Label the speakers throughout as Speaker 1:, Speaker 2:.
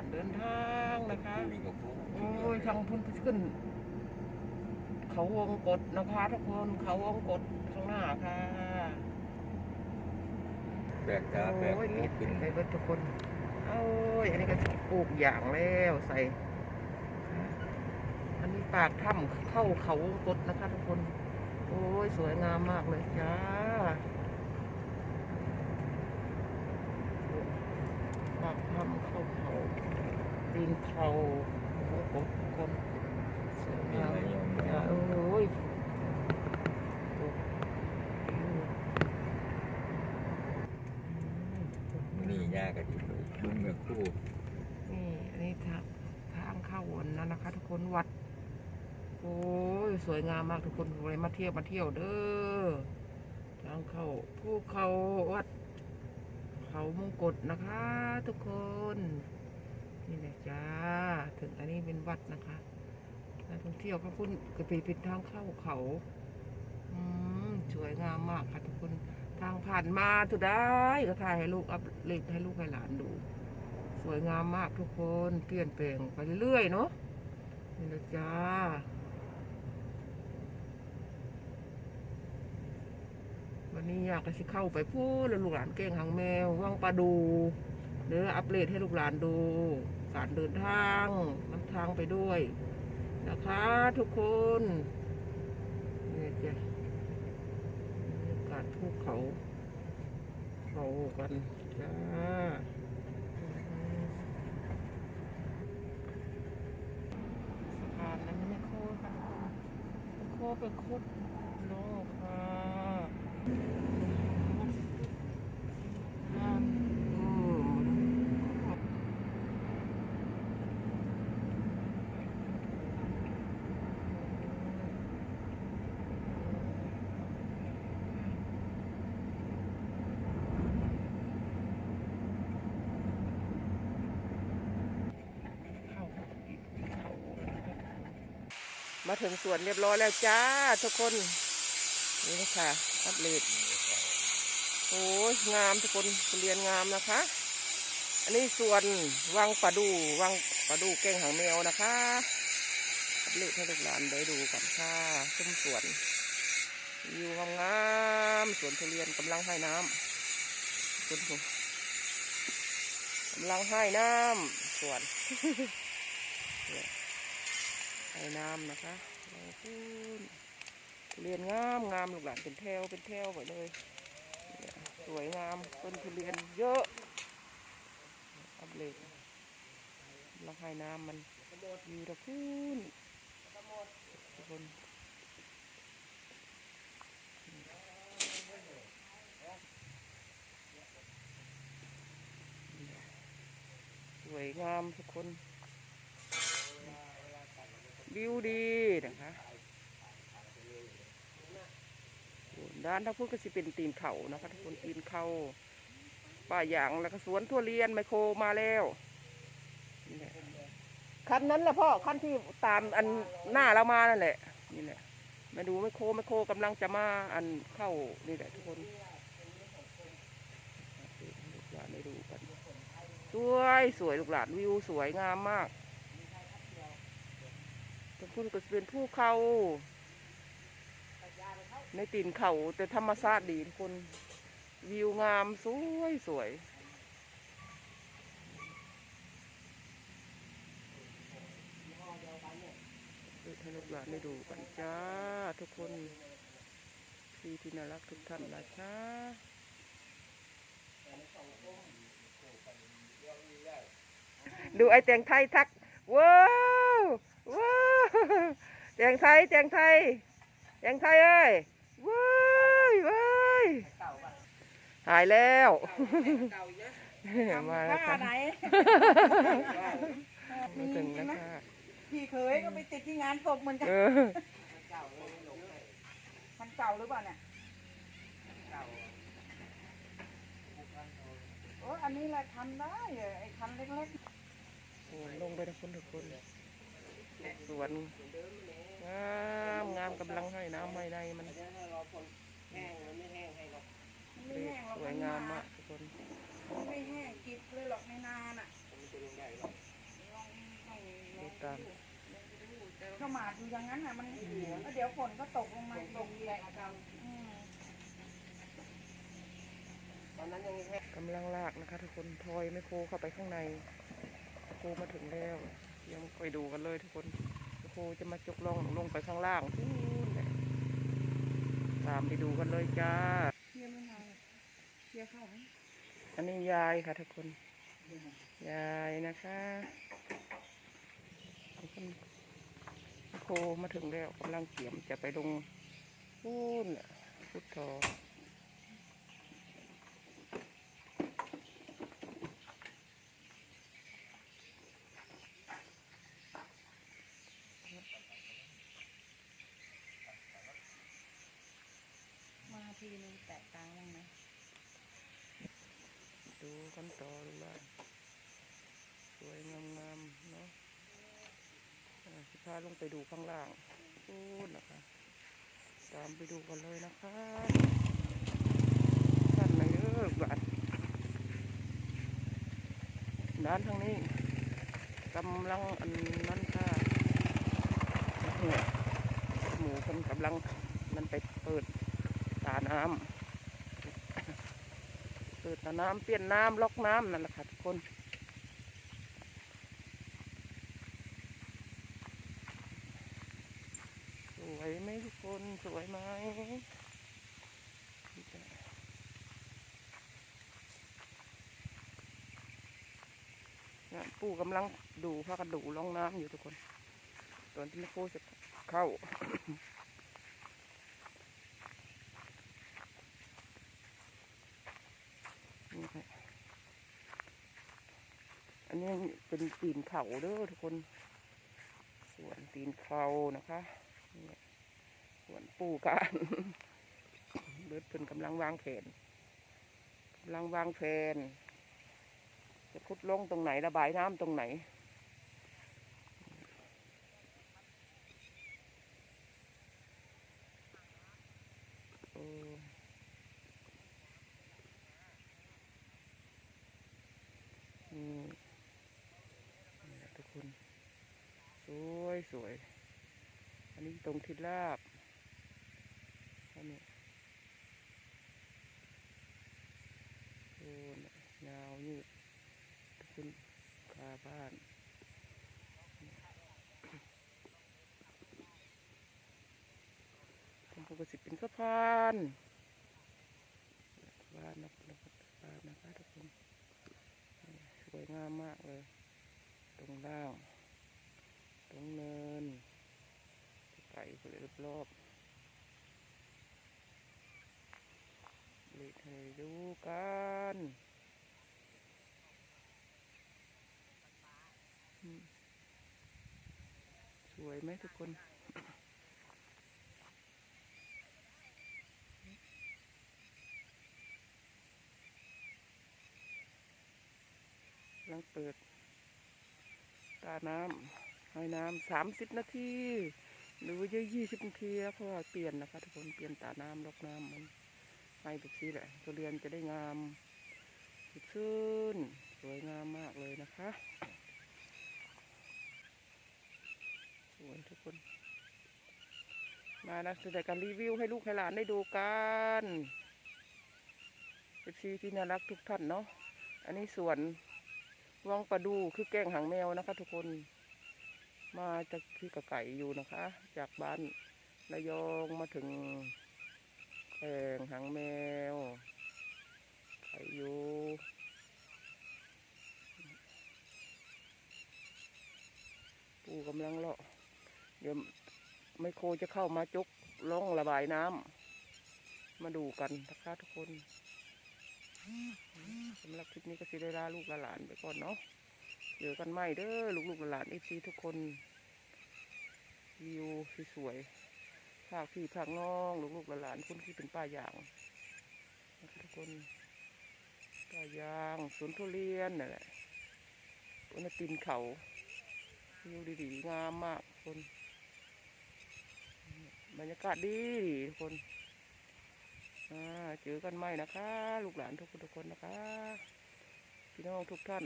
Speaker 1: การเดินทางนะคะ
Speaker 2: มีกับผู้
Speaker 1: โอ้ยทางพุ่นขึ้น เขาวงกดนะคะทุกคนเขาวงกดข้างหน้าค่ะ
Speaker 2: แบกตาแบก
Speaker 1: โอ้ย
Speaker 2: หู
Speaker 1: ติด
Speaker 2: ขึ้น
Speaker 1: ไปเบิดทุกคนโอ้ยอันนี้ก็ปลูกอย่างแล้วใส่ อันนี้ปากถ้ำเข้าเขาวงกดนะคะทุกคน โอ้ยสวยงามมากเลยจ้าปากถ้ำเข้าเขา ตีนเขาวงกดทุกคนสวยงามโอ้ย
Speaker 2: นี่ยากกันอยู่เลยลุงกับคู่
Speaker 1: นี่อันนี้ทางทางเข้าวนนั่นนะคะ ทุกคนวัด โอ้ยสวยงามมากทุกคนเลยมาเที่ยวมาเที่ยวเด้อทางเข้าภูเขาวัดเขามงกฎนะคะ ทุกคน นี่แหละจ้า ถึงอันนี้เป็นวัดนะคะนักท่องเที่ยวเขาพุ่นกระปีเป็นทางเข้าเขา อืมสวยงามมากค่ะทุกคน ทางผ่านมาทุกได้ก็ถ่ายให้ลูกอัพเล็กให้ลูกให้หลานดู สวยงามมากทุกคน เปลี่ยนแปลงไปเรื่อยๆเนาะ นี่นะจ้าวันนี้อยากจะสิเข้าไปพูดแล้วลูกหลานเก่งหางแมวว่างปลาดูเนื้ออัปเดตให้ลูกหลานดู การเดินทางนำทางไปด้วย นะคะทุกคนนี่จ้ะบรรยากาศภูเขาเขากันจ้าสะพานนั้นไม่โค้งค่ะโค้งไปคุดโลกค่ะน้ำอืมเข้าเข้า มาถึงสวนเรียบร้อยแล้วจ้าทุกคน นี่นะคะอัปเดตโอ้ยงามทุกคนเรียนงามนะคะ อันนี้ส่วนวังปลาดูวังปลาดูแกงหางแมวนะคะอัปเดตให้ลูกหลานได้ดูกันค่ะชมสวนวิวงามสวนทุเรียนกำลังให้น้ำคุณผู้กำลังให้น้ำสวน เนี่ยให้น้ำนะคะแล้วพูนทุเรียนงามงามลูกหลานเป็นแถวเป็นแถวไปเลย สวยงามต้นทุเรียนเยอะอัปเลตราคายน้ำมันอยู่ตะพูนทุกคนสวยงามทุกคน วิวดีนะคะด้านถ้าพูดก็สิเป็นตีนเขานะคะทุกคนตีนเขาป่าหยางแล้วก็สวนทั่วเรียนไมโครมาแล้วคันนั้นแหละพ่อคันที่ตามอันหน้าเรามานั่นแหละนี่แหละมาดูไมโครไมโครกำลังจะมาอันเข้านี่แหละทุกคนลูกหลานได้ดูกันสวยสวยลูกหลานวิวสวยงามมาก ทุกคนก็เป็นภูเขาในตีนเขาแต่ธรรมชาติดีทุกคน วิวงามสวยสวยให้ลูกหลานได้ดูกันจ้า ทุกคนพี่ที่น่ารักทุกท่านนะคะดูไอ้แตงไทยทักว้า วว้าวแตงไทยแตงไทยแตงไทยเอ้ยว้ายว้ายหายแล้วมาแล้ว
Speaker 3: ท่า
Speaker 1: ค่ะ
Speaker 3: ไหน
Speaker 1: มาถึงแล้วค่ะ
Speaker 3: พี่เคยก็ไปติดที่งานศพเหมือนกัน
Speaker 1: เออ
Speaker 3: มันเก่าหรือเปล่าเนี่ยโอ้อันนี้แหละทำได้เหรอไอ้คันเล็ก
Speaker 1: โอ้ลงไปทุกคนทุกคน สวนงามงามกำลังให้น้ำให้ในมันสวยงามมากทุกค
Speaker 3: นไม่แห้งกิบเลยหรอกในนานอะดูตามก็หมาดูอย่างนั้นอะมันเดี๋ยวฝนก็ตกลงมาตกแหละ
Speaker 1: กำลังลากนะคะทุกคนทอยไม่โคเข้าไปข้างในโคมาถึงแล้ว ยังไปดูกันเลยทุกคนโคจะมาจกลงลงไปข้างล่างนู่นแหละตามไปดูกันเลยจ้า
Speaker 3: เทียมไม่มาเทียเข้าไหม
Speaker 1: อันนี้ยายค่ะทุกคน ยายนะคะทุกคนโคมาถึงแล้วกำลังเกี่ยมจะไปลงนู่นน่ะพุทธทอง
Speaker 3: มาทีนึงแตกต่างกันนะ
Speaker 1: ดู กันต่อเลยว่าสวยงามๆเนาะอ่าสิพาลงไปดูข้างล่างพูดนะคะ ตามไปดูกันเลยนะคะท่านไหนเออบ้านด้านทางนี้กำลังอันนั้นค่ะเนี่ยหมูคนกำลังมันไปเปิดตาน้ำ เปิดตาน้ำเปลี่ยนน้ำล็อกน้ำนั่นแหละค่ะทุกคนสวยไหมทุกคนสวยไหมนี่ปู่กำลังดูพากันดูล่องน้ำอยู่ทุกคน ตอนที่แม่โคจะเข้า นี่ค่ะ อันนี้เป็นตีนเขาเด้อทุกคน สวนตีนเขานะคะสวนปูการเบิดเพิ่นกำลังวางแผนกำลังวางแผนจะพุดลงตรงไหนระบายน้ำตรงไหน โอ้นี่นี่แหละทุกคน ส วยสวย อันนี้ตรงทิศลาบอันนี้โอ้น่ะยาวยืดทุกคนคาบ้านทำปกติเป็นสะพานสะพานนะสะพานนะคะทุกคนสวยงามมากเลย ตรงล่าง ตรงเนินไก่ไปรอบรอบๆเลยให้ดูกันสวยไหมทุกคนกำลังเปิดตาน้ำ ให้น้ำสามสิบนาทีหรือว่ายี่สิบนาทีแล้วเพราะว่าเปลี่ยนนะคะทุกคนเปลี่ยนตาน้ำลอกน้ำมันให้แบบนี้แหละตัวเรียนจะได้งามสดชื่นสวยงามมากเลยนะคะสวยทุกคน มานะจะได้การรีวิวให้ลูกให้หลานได้ดูกันเอฟซีที่น่ารักทุกท่านเนาะอันนี้สวนวังประดูคือแกงหางแมวนะคะทุกคน มาจากที่กระไก่อยู่นะคะ จากบ้านระยองมาถึงแกงหางแมวไก่อยู่ปูกำลังเลาะเดี๋ยวไมโครจะเข้ามาจกล่องระบายน้ำมาดูกันนะคะทุกคนสำหรับคลิปนี้ก็สิได้ลาลูกลาหลานไปก่อนเนาะ เจอกันใหม่เด้อลูกลูกๆหลานเอฟซีทุกคนวิวสวยๆภาคพี่ภาคน้องลูกลูกๆหลานคุณที่เป็นป้าอย่างทุกคนป้ายางสวนทุเรียนนั่นแหละบนตีนเขาวิวดีๆงามมากคนบรรยากาศดีทุกคนเจอกันใหม่นะคะ ลูกหลานทุกคนทุกคนนะคะ พี่น้องทุกท่าน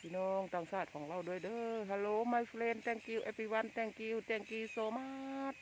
Speaker 1: พี่น้องต่างชาติของเราด้วยเด้อ Hello my friend thank you everyone thank you thank you so much